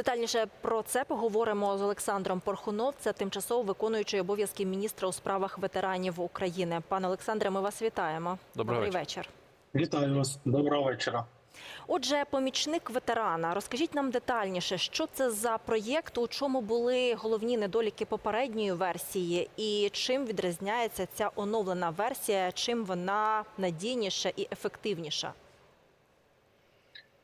Детальніше про це поговоримо з Олександром Порхунов. Це тимчасово виконуючий обов'язки міністра у справах ветеранів України. Пане Олександре, ми вас вітаємо. Доброго Добрий вечора. вечір. Вітаю вас. Доброго вечора. Отже, помічник ветерана. Розкажіть нам детальніше, що це за проєкт, у чому були головні недоліки попередньої версії, і чим відрізняється ця оновлена версія, чим вона надійніша і ефективніша.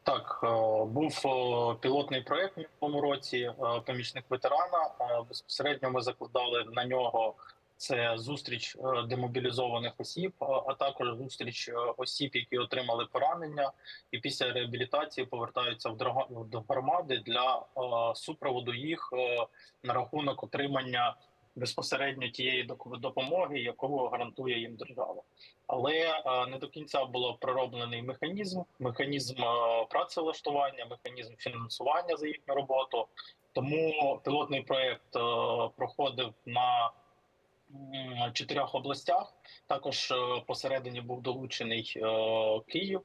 Так, е, був е, пілотний проект в минулому році. е, Помічник ветерана. Безпосередньо ми закладали на нього це зустріч демобілізованих осіб, а також зустріч осіб, які отримали поранення, і після реабілітації повертаються в громади для супроводу їх на рахунок отримання безпосередньо тієї допомоги, яку гарантує їм держава. але не до кінця було пророблений механізм, механізм працевлаштування, механізм фінансування за їхню роботу. Тому пілотний проект проходив на чотирьох областях. Також посередині був долучений Київ.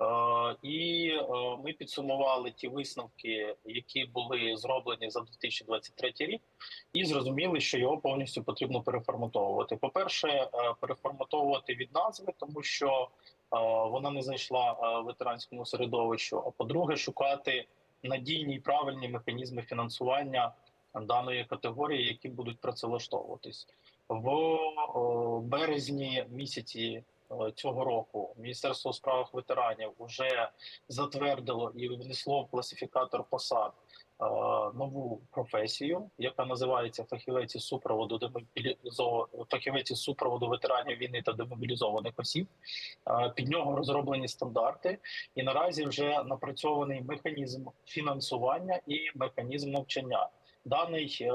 Е, І е, ми підсумували ті висновки, які були зроблені за 2023 рік, і зрозуміли, що його повністю потрібно переформатовувати. По-перше, е, переформатовувати від назви, тому що вона не зайшла е, ветеранському середовищу. А по-друге, шукати надійні і правильні механізми фінансування даної категорії, які будуть працевлаштовуватись в березні місяці. Е, Цього року Міністерство у справах ветеранів вже затвердило і внесло в класифікатор посад е, нову професію, яка називається фахівець із супроводу демобілізо... фахівець супроводу ветеранів війни та демобілізованих осіб. Е, Під нього розроблені стандарти, і наразі вже напрацьований механізм фінансування і механізм навчання. Даний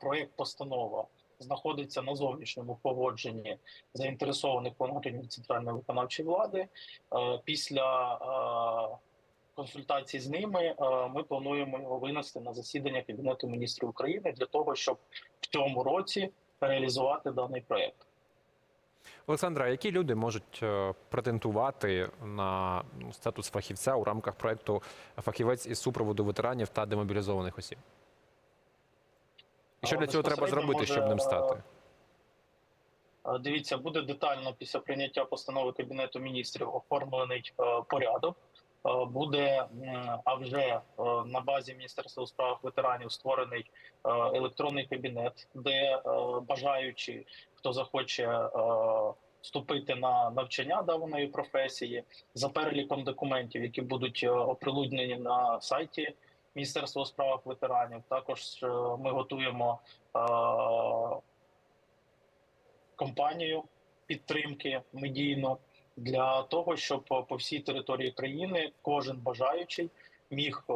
проект постанова знаходиться на зовнішньому погодженні заінтересованих органів центральної виконавчої влади. Е, Після е, консультацій з ними е, ми плануємо його винести на засідання Кабінету міністрів України для того, щоб в цьому році реалізувати даний проект. Олександра, які люди можуть претендувати на статус фахівця у рамках проекту фахівець із супроводу ветеранів та демобілізованих осіб? І що Е, для цього треба зробити, щоб ним стати? Е, Дивіться, буде детально після прийняття постанови Кабінету міністрів оформлений е, порядок. Е, Буде а вже е, на базі Міністерства у справах ветеранів створений е, електронний кабінет, де е, бажаючи, хто захоче е, вступити на навчання даної професії за переліком документів, які будуть е, оприлюднені на сайті Міністерства у справах ветеранів. Також е, ми готуємо е, компанію підтримки медійну для того, щоб по всій території країни кожен бажаючий міг е,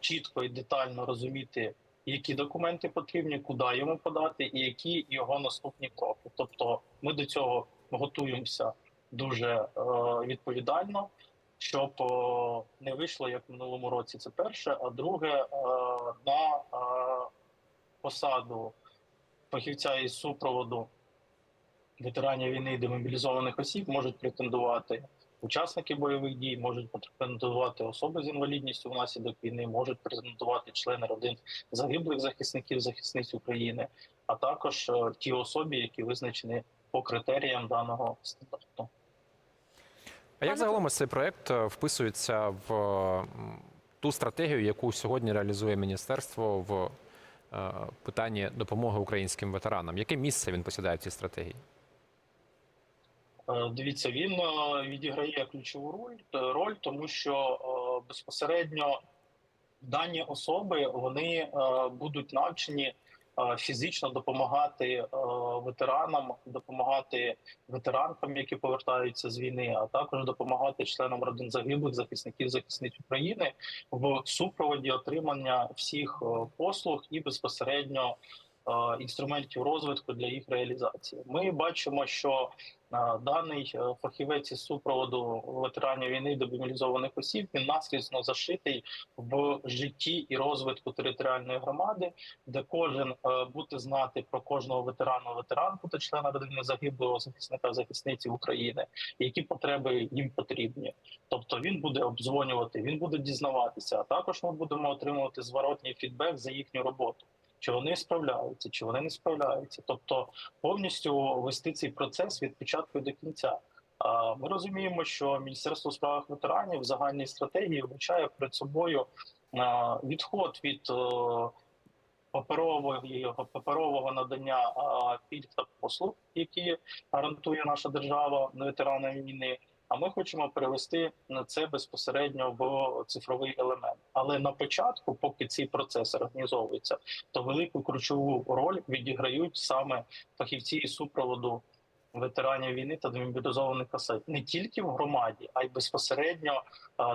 чітко і детально розуміти, які документи потрібні, куди йому подати, і які його наступні кроки. Тобто, ми до цього готуємося дуже відповідально. Щоб не вийшло як в минулому році, це перше. А друге, е, на е, посаду фахівця із супроводу ветеранів війни і демобілізованих осіб можуть претендувати учасники бойових дій, можуть претендувати особи з інвалідністю внаслідок війни, можуть претендувати члени родин загиблих захисників захисниць України, а також е, ті особи, які визначені по критеріям даного стандарту. А як загалом ось цей проект е, вписується в ту стратегію, яку сьогодні реалізує міністерство в е, питанні допомоги українським ветеранам? Яке місце він посідає в цій стратегії? Е, Дивіться, він відіграє ключову роль, роль, тому що безпосередньо дані особи вони будуть навчені фізично допомагати е, ветеранам, допомагати ветеранкам, які повертаються з війни, а також допомагати членам родин загиблих захисників захисниць України в супроводі отримання всіх е, послуг і безпосередньо е, інструментів розвитку для їх реалізації. Ми бачимо, що е, даний е, фахівець із супроводу ветеранів війни і демобілізованих осіб він наслідно зашитий в житті і розвитку територіальної громади, де кожен е, буде знати про кожного ветерана, ветеранку та члена родини загиблого захисника захисниці України, які потреби їм потрібні. Тобто він буде обдзвонювати, він буде дізнаватися. А також ми будемо отримувати зворотній фідбек за їхню роботу. Чи вони справляються, чи вони не справляються, тобто повністю вести цей процес від початку до кінця. Ми розуміємо, що Міністерство у справах ветеранів в загальній стратегії вбачає перед собою відход від е, паперового паперового надання пільг та послуг, які гарантує наша держава ветеранам війни. А ми хочемо перевести на це безпосередньо в цифровий елемент. Але на початку, поки цей процес організовується, то велику ключову роль відіграють саме фахівці із супроводу ветеранів війни та демобілізованих осіб не тільки в громаді, а й безпосередньо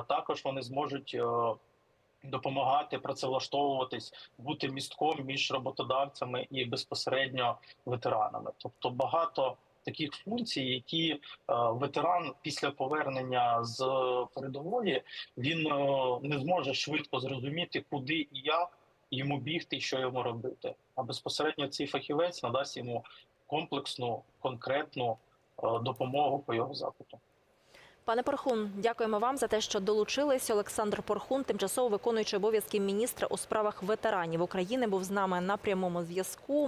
також вони зможуть. е, Допомагати працевлаштовуватись, бути містком між роботодавцями і безпосередньо ветеранами, тобто багато таких функцій, які е, ветеран після повернення з передової він е, не зможе швидко зрозуміти, куди і як йому бігти, що йому робити. А безпосередньо цей фахівець надасть йому комплексну конкретну е, допомогу по його запиту. Пане Порхун, дякуємо вам за те, що долучились. Олександр Порхун, тимчасово виконуючий обов'язки міністра у справах ветеранів України, був з нами на прямому зв'язку.